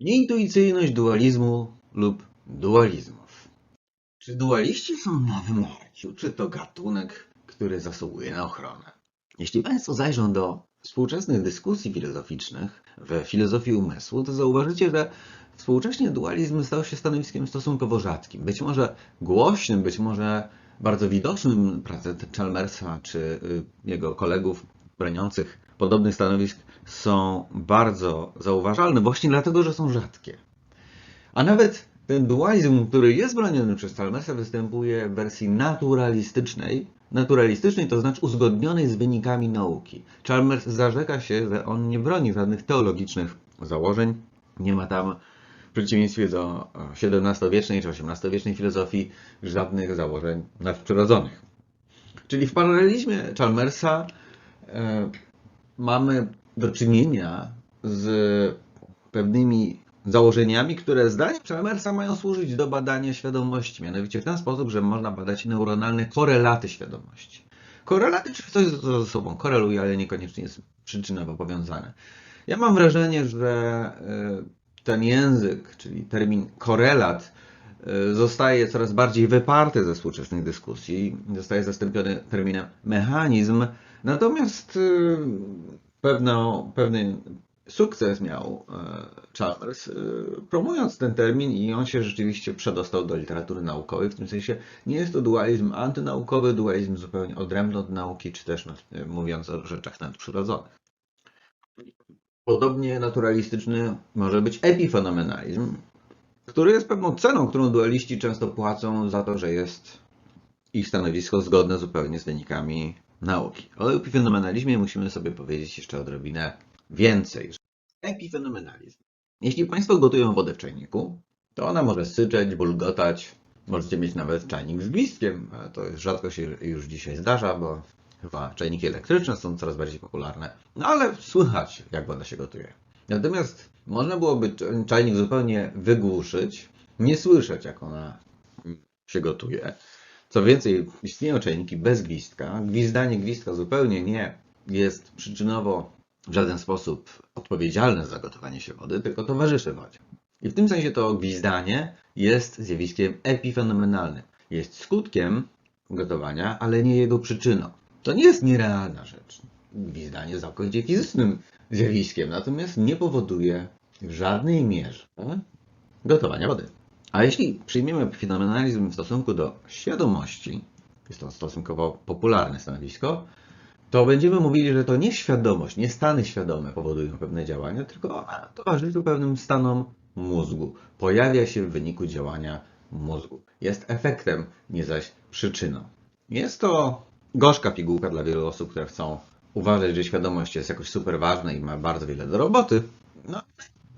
Nieintuicyjność dualizmu lub dualizmów. Czy dualiści są na wymarciu, czy to gatunek, który zasługuje na ochronę? Jeśli Państwo zajrzą do współczesnych dyskusji filozoficznych w filozofii umysłu, to zauważycie, że współcześnie dualizm stał się stanowiskiem stosunkowo rzadkim. Być może głośnym, być może bardzo widocznym prace Chalmersa czy y, jego kolegów broniących podobnych stanowisk są bardzo zauważalne właśnie dlatego, że są rzadkie. A nawet ten dualizm, który jest broniony przez Chalmersa, występuje w wersji naturalistycznej. Naturalistycznej to znaczy uzgodnionej z wynikami nauki. Chalmers zarzeka się, że on nie broni żadnych teologicznych założeń. Nie ma tam, w przeciwieństwie do XVII-wiecznej czy XVIII-wiecznej filozofii, żadnych założeń nadprzyrodzonych. Czyli w paralelizmie Chalmersa e, mamy do czynienia z pewnymi założeniami, które zdaniem Chalmersa mają służyć do badania świadomości. Mianowicie w ten sposób, że można badać neuronalne korelaty świadomości. Korelaty, czyli coś ze sobą koreluje, ale niekoniecznie jest przyczynowo powiązane. Ja mam wrażenie, że y, ten język, czyli termin korelat, y, zostaje coraz bardziej wyparty ze współczesnych dyskusji, zostaje zastąpiony terminem mechanizm, natomiast y, pewną, pewny sukces miał e, Chalmers, e, promując ten termin i on się rzeczywiście przedostał do literatury naukowej. W tym sensie nie jest to dualizm antynaukowy, dualizm zupełnie odrębny od nauki, czy też e, mówiąc o rzeczach nadprzyrodzonych. Podobnie naturalistyczny może być epifenomenalizm, który jest pewną ceną, którą dualiści często płacą za to, że jest ich stanowisko zgodne zupełnie z wynikami nauki. O epifenomenalizmie musimy sobie powiedzieć jeszcze odrobinę więcej. Epifenomenalizm. Jeśli Państwo gotują wodę w czajniku, to ona może syczeć, bulgotać. Możecie mieć nawet czajnik z gwizdkiem. To rzadko się już dzisiaj zdarza, bo chyba czajniki elektryczne są coraz bardziej popularne. No ale słychać, jak woda się gotuje. Natomiast można byłoby czajnik zupełnie wygłuszyć, nie słyszeć, jak ona się gotuje. Co więcej, istnieją czajniki bez gwizdka. Gwizdanie gwizdka zupełnie nie jest przyczynowo w żaden sposób odpowiedzialne za gotowanie się wody, tylko towarzyszy wodzie. I w tym sensie to gwizdanie jest zjawiskiem epifenomenalnym. Jest skutkiem gotowania, ale nie jego przyczyną. To nie jest nierealna rzecz. Gwizdanie jest całkowicie fizycznym zjawiskiem, natomiast nie powoduje w żadnej mierze gotowania wody. A jeśli przyjmiemy fenomenalizm w stosunku do świadomości, jest to stosunkowo popularne stanowisko, to będziemy mówili, że to nie świadomość, nie stany świadome powodują pewne działania, tylko towarzyszy pewnym stanom mózgu. Pojawia się w wyniku działania mózgu. Jest efektem, nie zaś przyczyną. Jest to gorzka pigułka dla wielu osób, które chcą uważać, że świadomość jest jakoś super ważna i ma bardzo wiele do roboty. No,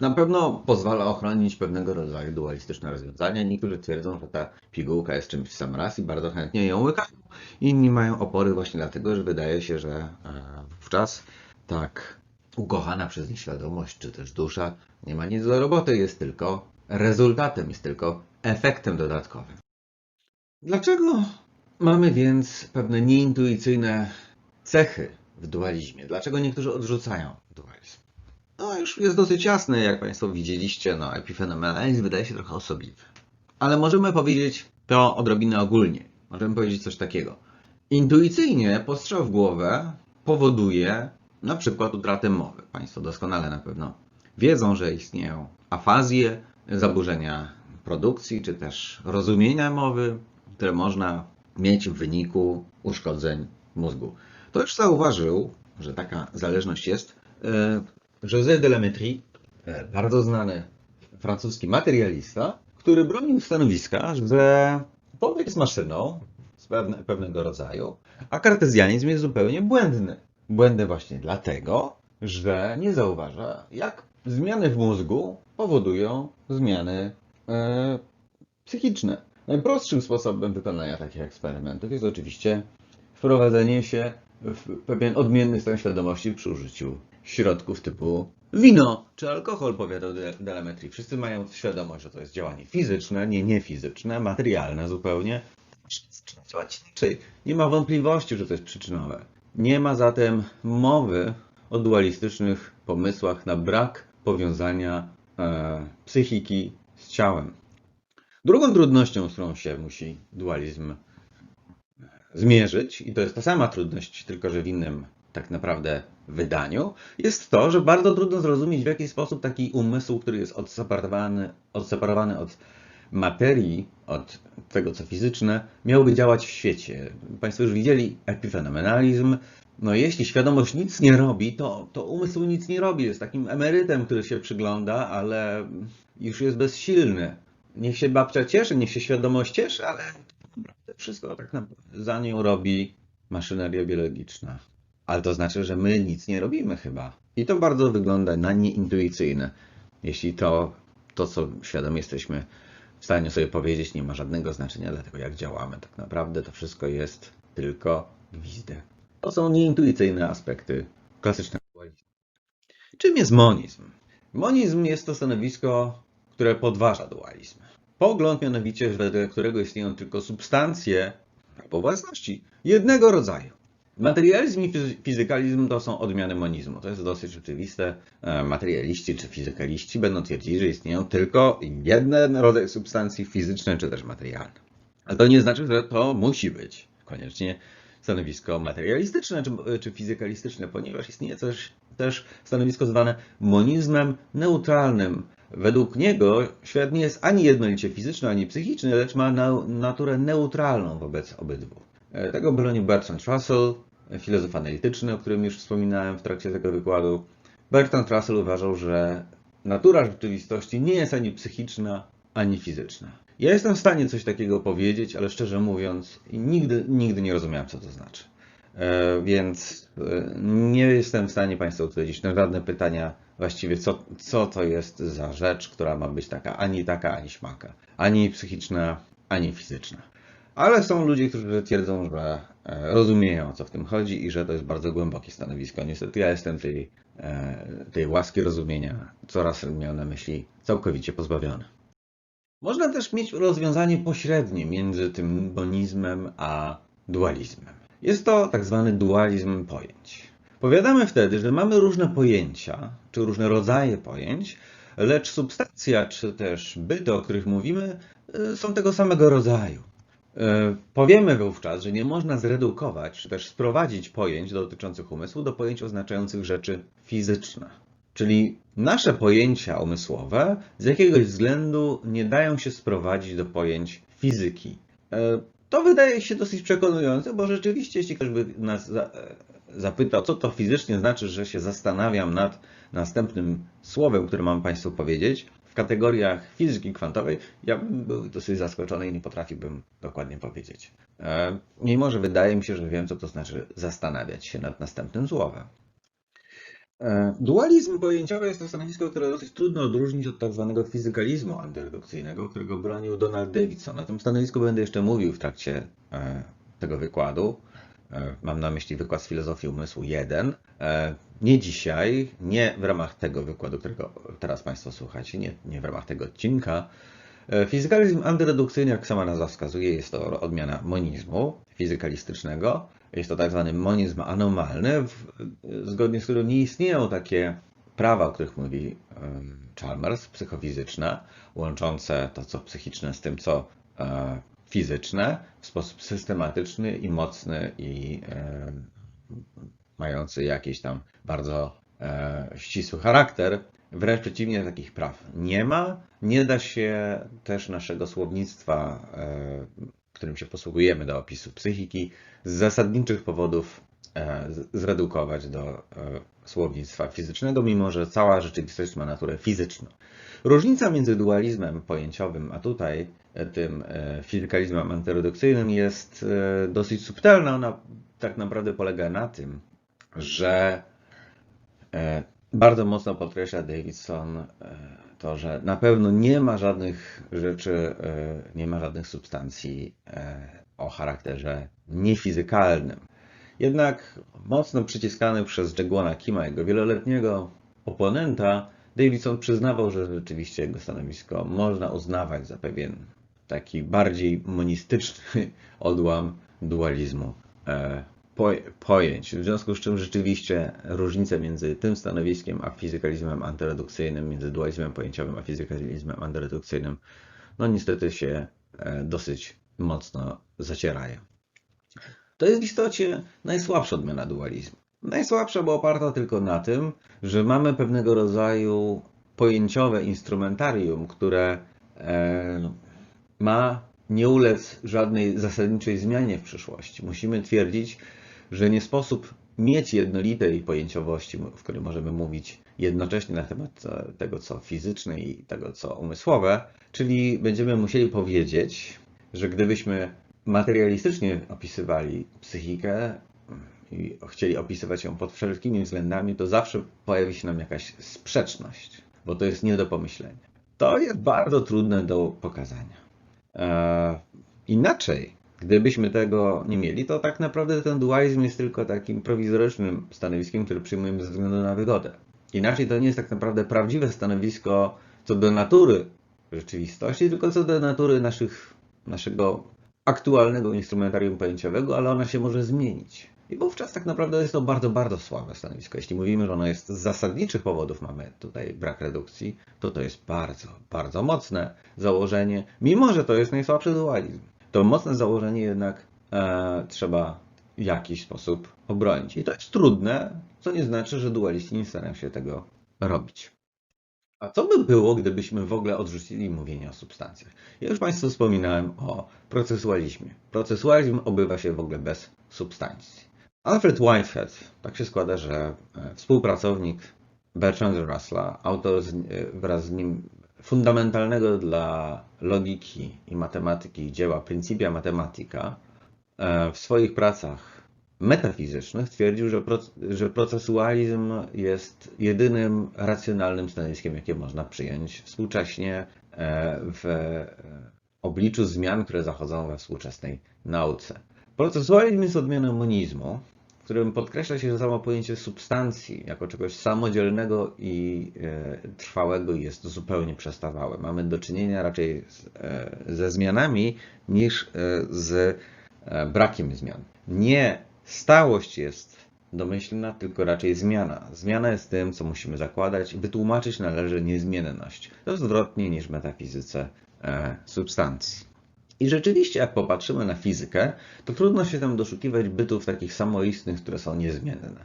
na pewno pozwala ochronić pewnego rodzaju dualistyczne rozwiązania. Niektórzy twierdzą, że ta pigułka jest czymś w sam raz i bardzo chętnie ją łykają. Inni mają opory właśnie dlatego, że wydaje się, że e, wówczas tak ukochana przez nich świadomość, czy też dusza nie ma nic do roboty, jest tylko rezultatem, jest tylko efektem dodatkowym. Dlaczego mamy więc pewne nieintuicyjne cechy w dualizmie? Dlaczego niektórzy odrzucają dualizm? Już jest dosyć jasne, jak Państwo widzieliście, no, epifenomenalizm wydaje się trochę osobliwy. Ale możemy powiedzieć to odrobinę ogólnie. Możemy powiedzieć coś takiego. Intuicyjnie postrzał w głowę powoduje na przykład utratę mowy. Państwo doskonale na pewno wiedzą, że istnieją afazje, zaburzenia produkcji, czy też rozumienia mowy, które można mieć w wyniku uszkodzeń mózgu. To już zauważył, że taka zależność jest e, José de la Métrie, e, bardzo znany francuski materialista, który bronił stanowiska, że człowiek jest maszyną z pewne, pewnego rodzaju, a kartezjanizm jest zupełnie błędny. Błędny właśnie dlatego, że nie zauważa, jak zmiany w mózgu powodują zmiany e, psychiczne. Najprostszym sposobem wykonania takich eksperymentów jest oczywiście wprowadzenie się w pewien odmienny stan świadomości przy użyciu środków typu wino czy alkohol, powiadał Delametri. Wszyscy mają świadomość, że to jest działanie fizyczne, nie niefizyczne, materialne zupełnie. Czyli nie ma wątpliwości, że to jest przyczynowe. Nie ma zatem mowy o dualistycznych pomysłach na brak powiązania e, psychiki z ciałem. Drugą trudnością, z którą się musi dualizm zmierzyć, i to jest ta sama trudność, tylko że w innym tak naprawdę wydaniu, jest to, że bardzo trudno zrozumieć, w jaki sposób taki umysł, który jest odseparowany, odseparowany od materii, od tego, co fizyczne, miałby działać w świecie. Państwo już widzieli epifenomenalizm. No jeśli świadomość nic nie robi, to, to umysł nic nie robi. Jest takim emerytem, który się przygląda, ale już jest bezsilny. Niech się babcia cieszy, niech się świadomość cieszy, ale wszystko tak naprawdę za nią robi maszyneria biologiczna. Ale to znaczy, że my nic nie robimy chyba. I to bardzo wygląda na nieintuicyjne. Jeśli to, to co świadomie jesteśmy w stanie sobie powiedzieć, nie ma żadnego znaczenia dla tego, jak działamy. Tak naprawdę to wszystko jest tylko gwizdek. To są nieintuicyjne aspekty klasycznego dualizmu. Czym jest monizm? Monizm jest to stanowisko, które podważa dualizm. Pogląd mianowicie, wedle którego istnieją tylko substancje albo własności jednego rodzaju. Materializm i fizykalizm to są odmiany monizmu. To jest dosyć oczywiste. E, materialiści czy fizykaliści będą twierdzili, że istnieją tylko jeden rodzaj substancji fizyczne czy też materialne. Ale to nie znaczy, że to musi być koniecznie stanowisko materialistyczne czy, czy fizykalistyczne, ponieważ istnieje też, też stanowisko zwane monizmem neutralnym. Według niego świat nie jest ani jednolicie fizyczny, ani psychiczny, lecz ma na, naturę neutralną wobec obydwu. E, tego bronił Bertrand Russell, filozof analityczny, o którym już wspominałem w trakcie tego wykładu. Bertrand Russell uważał, że natura rzeczywistości nie jest ani psychiczna, ani fizyczna. Ja jestem w stanie coś takiego powiedzieć, ale szczerze mówiąc, nigdy, nigdy nie rozumiałem, co to znaczy. E, więc e, nie jestem w stanie Państwu odpowiedzieć na żadne pytania, właściwie co, co to jest za rzecz, która ma być taka ani taka, ani śmaka. Ani psychiczna, ani fizyczna. Ale są ludzie, którzy twierdzą, że e, rozumieją, o co w tym chodzi i że to jest bardzo głębokie stanowisko. Niestety ja jestem tej, e, tej łaski rozumienia, coraz miał na myśli, całkowicie pozbawiony. Można też mieć rozwiązanie pośrednie między tym bonizmem a dualizmem. Jest to tak zwany dualizm pojęć. Powiadamy wtedy, że mamy różne pojęcia, czy różne rodzaje pojęć, lecz substancja, czy też byty, o których mówimy, e, są tego samego rodzaju. E, powiemy wówczas, że nie można zredukować, czy też sprowadzić pojęć dotyczących umysłu do pojęć oznaczających rzeczy fizyczne. Czyli nasze pojęcia umysłowe z jakiegoś względu nie dają się sprowadzić do pojęć fizyki. E, to wydaje się dosyć przekonujące, bo rzeczywiście, jeśli ktoś by nas e, zapytał, co to fizycznie znaczy, że się zastanawiam nad następnym słowem, które mam Państwu powiedzieć, kategoriach fizyki kwantowej, ja bym był dosyć zaskoczony i nie potrafiłbym dokładnie powiedzieć. E, mimo, że wydaje mi się, że wiem, co to znaczy zastanawiać się nad następnym słowem. E, dualizm pojęciowy jest to stanowisko, które dosyć trudno odróżnić od tak zwanego fizykalizmu antyredukcyjnego, którego bronił Donald Davidson. Na tym stanowisku będę jeszcze mówił w trakcie e, tego wykładu. Mam na myśli wykład z filozofii umysłu 1. Nie dzisiaj, nie w ramach tego wykładu, którego teraz Państwo słuchacie, nie, nie w ramach tego odcinka. E, fizykalizm antyredukcyjny, jak sama nazwa wskazuje, jest to odmiana monizmu fizykalistycznego. Jest to tak zwany monizm anomalny, zgodnie z którym nie istnieją takie prawa, o których mówi Chalmers, psychofizyczne, łączące to, co psychiczne z tym, co e, fizyczne w sposób systematyczny i mocny i mający jakiś tam bardzo e, ścisły charakter. Wręcz przeciwnie, takich praw nie ma. Nie da się też naszego słownictwa, e, którym się posługujemy do opisu psychiki, z zasadniczych powodów e, zredukować do e, słownictwa fizycznego, mimo że cała rzeczywistość ma naturę fizyczną. Różnica między dualizmem pojęciowym, a tutaj e, tym e, fizykalizmem antyredukcyjnym jest e, dosyć subtelna. Ona tak naprawdę polega na tym, że e, bardzo mocno podkreśla Davidson to, że na pewno nie ma żadnych rzeczy, nie ma żadnych substancji o charakterze niefizykalnym. Jednak mocno przyciskany przez Jagwana Kima, jego wieloletniego oponenta, Davidson przyznawał, że rzeczywiście jego stanowisko można uznawać za pewien taki bardziej monistyczny odłam dualizmu poj- pojęć, w związku z czym rzeczywiście różnice między tym stanowiskiem a fizykalizmem antyredukcyjnym, między dualizmem pojęciowym a fizykalizmem antyredukcyjnym, no niestety się e, dosyć mocno zacierają. To jest w istocie najsłabsza odmiana dualizmu. Najsłabsza, bo oparta tylko na tym, że mamy pewnego rodzaju pojęciowe instrumentarium, które e, ma nie ulec żadnej zasadniczej zmianie w przyszłości. Musimy twierdzić, że nie sposób mieć jednolitej pojęciowości, w której możemy mówić jednocześnie na temat e, tego, co fizyczne i tego, co umysłowe, czyli będziemy musieli powiedzieć, że gdybyśmy materialistycznie opisywali psychikę i chcieli opisywać ją pod wszelkimi względami, to zawsze pojawi się nam jakaś sprzeczność, bo to jest nie do pomyślenia. To jest bardzo trudne do pokazania. E, inaczej, gdybyśmy tego nie mieli, to tak naprawdę ten dualizm jest tylko takim prowizorycznym stanowiskiem, które przyjmujemy ze względu na wygodę. Inaczej to nie jest tak naprawdę prawdziwe stanowisko co do natury rzeczywistości, tylko co do natury naszych, naszego aktualnego instrumentarium pojęciowego, ale ona się może zmienić. I wówczas tak naprawdę jest to bardzo, bardzo słabe stanowisko. Jeśli mówimy, że ono jest z zasadniczych powodów, mamy tutaj brak redukcji, to to jest bardzo, bardzo mocne założenie, mimo że to jest najsłabszy dualizm. To mocne założenie jednak e, trzeba w jakiś sposób obronić. I to jest trudne, co nie znaczy, że dualiści nie starają się tego robić. A co by było, gdybyśmy w ogóle odrzucili mówienie o substancjach? Ja już Państwu wspominałem o procesualizmie. Procesualizm obywa się w ogóle bez substancji. Alfred Whitehead, tak się składa, że e, współpracownik Bertranda Russella, autor z, e, wraz z nim fundamentalnego dla logiki i matematyki dzieła Principia Mathematica, e, w swoich pracach metafizycznych twierdził, że, że procesualizm jest jedynym racjonalnym stanowiskiem, jakie można przyjąć współcześnie w obliczu zmian, które zachodzą we współczesnej nauce. Procesualizm jest odmianą monizmu, w którym podkreśla się, że samo pojęcie substancji jako czegoś samodzielnego i e, trwałego jest zupełnie przestawałe. Mamy do czynienia raczej e, ze zmianami niż e, z brakiem zmian. Nie stałość jest domyślna, tylko raczej zmiana. Zmiana jest tym, co musimy zakładać. Wytłumaczyć należy niezmienność. To odwrotnie niż w metafizyce substancji. I rzeczywiście, jak popatrzymy na fizykę, to trudno się tam doszukiwać bytów takich samoistnych, które są niezmienne.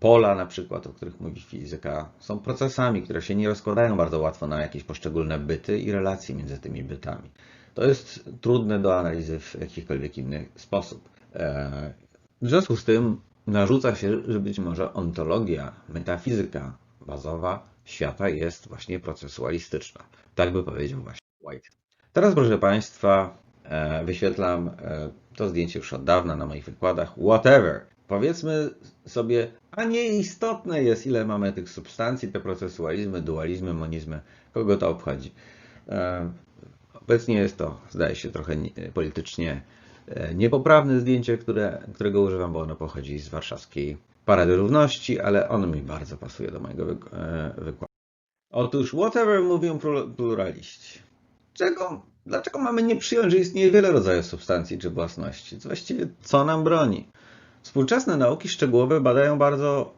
Pola, na przykład, o których mówi fizyka, są procesami, które się nie rozkładają bardzo łatwo na jakieś poszczególne byty i relacje między tymi bytami. To jest trudne do analizy w jakikolwiek inny sposób. E, w związku z tym narzuca się, że być może ontologia, metafizyka bazowa świata jest właśnie procesualistyczna. Tak by powiedział właśnie White. Teraz, proszę Państwa, wyświetlam e, to zdjęcie już od dawna na moich wykładach. Whatever. Powiedzmy sobie, a nieistotne jest, ile mamy tych substancji, te procesualizmy, dualizmy, monizmy. Kogo to obchodzi? E, obecnie jest to, zdaje się, trochę politycznie niepoprawne zdjęcie, które, którego używam, bo ono pochodzi z warszawskiej Parady Równości, ale ono mi bardzo pasuje do mojego wykładu. Otóż, whatever mówią pluraliści. Czego Dlaczego mamy nie przyjąć, że istnieje wiele rodzajów substancji czy własności? Właściwie co nam broni? Współczesne nauki szczegółowe badają bardzo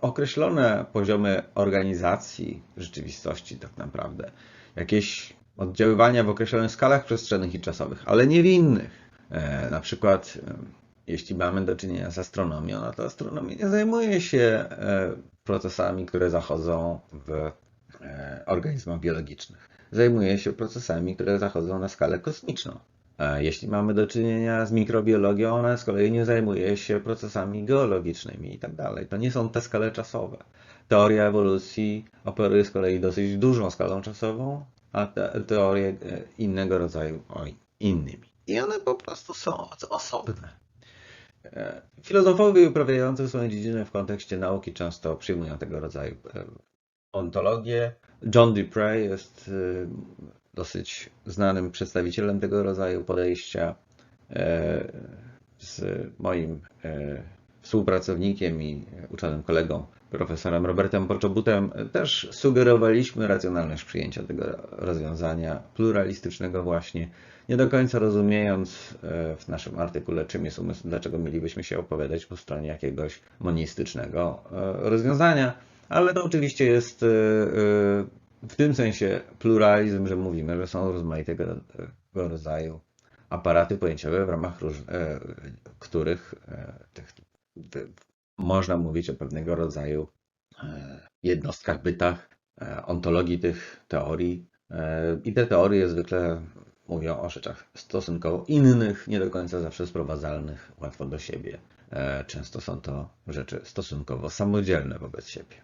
określone poziomy organizacji rzeczywistości, tak naprawdę. Jakieś oddziaływania w określonych skalach przestrzennych i czasowych, ale nie w innych. E, na przykład, e, jeśli mamy do czynienia z astronomią, no to astronomia nie zajmuje się e, procesami, które zachodzą w e, organizmach biologicznych zajmuje się procesami, które zachodzą na skalę kosmiczną. A jeśli mamy do czynienia z mikrobiologią, ona z kolei nie zajmuje się procesami geologicznymi i tak dalej. To nie są te skale czasowe. Teoria ewolucji operuje z kolei dosyć dużą skalą czasową, a te, teorie e, innego rodzaju innymi. I one po prostu są osobne. E, filozofowie uprawiający swoją dziedzinę w kontekście nauki często przyjmują tego rodzaju e, ontologię, John Dupre jest y, dosyć znanym przedstawicielem tego rodzaju podejścia. E, z moim e, współpracownikiem i uczonym kolegą profesorem Robertem Poczobutem też sugerowaliśmy racjonalność przyjęcia tego rozwiązania pluralistycznego właśnie, nie do końca rozumiejąc w naszym artykule, czym jest umysł, dlaczego mielibyśmy się opowiadać po stronie jakiegoś monistycznego rozwiązania, ale to oczywiście jest e, w tym sensie pluralizm, że mówimy, że są rozmaitego rodzaju aparaty pojęciowe, w ramach róż, których można mówić o pewnego rodzaju jednostkach bytach, ontologii tych teorii. I te teorie zwykle mówią o rzeczach stosunkowo innych, nie do końca zawsze sprowadzalnych łatwo do siebie. Często są to rzeczy stosunkowo samodzielne wobec siebie.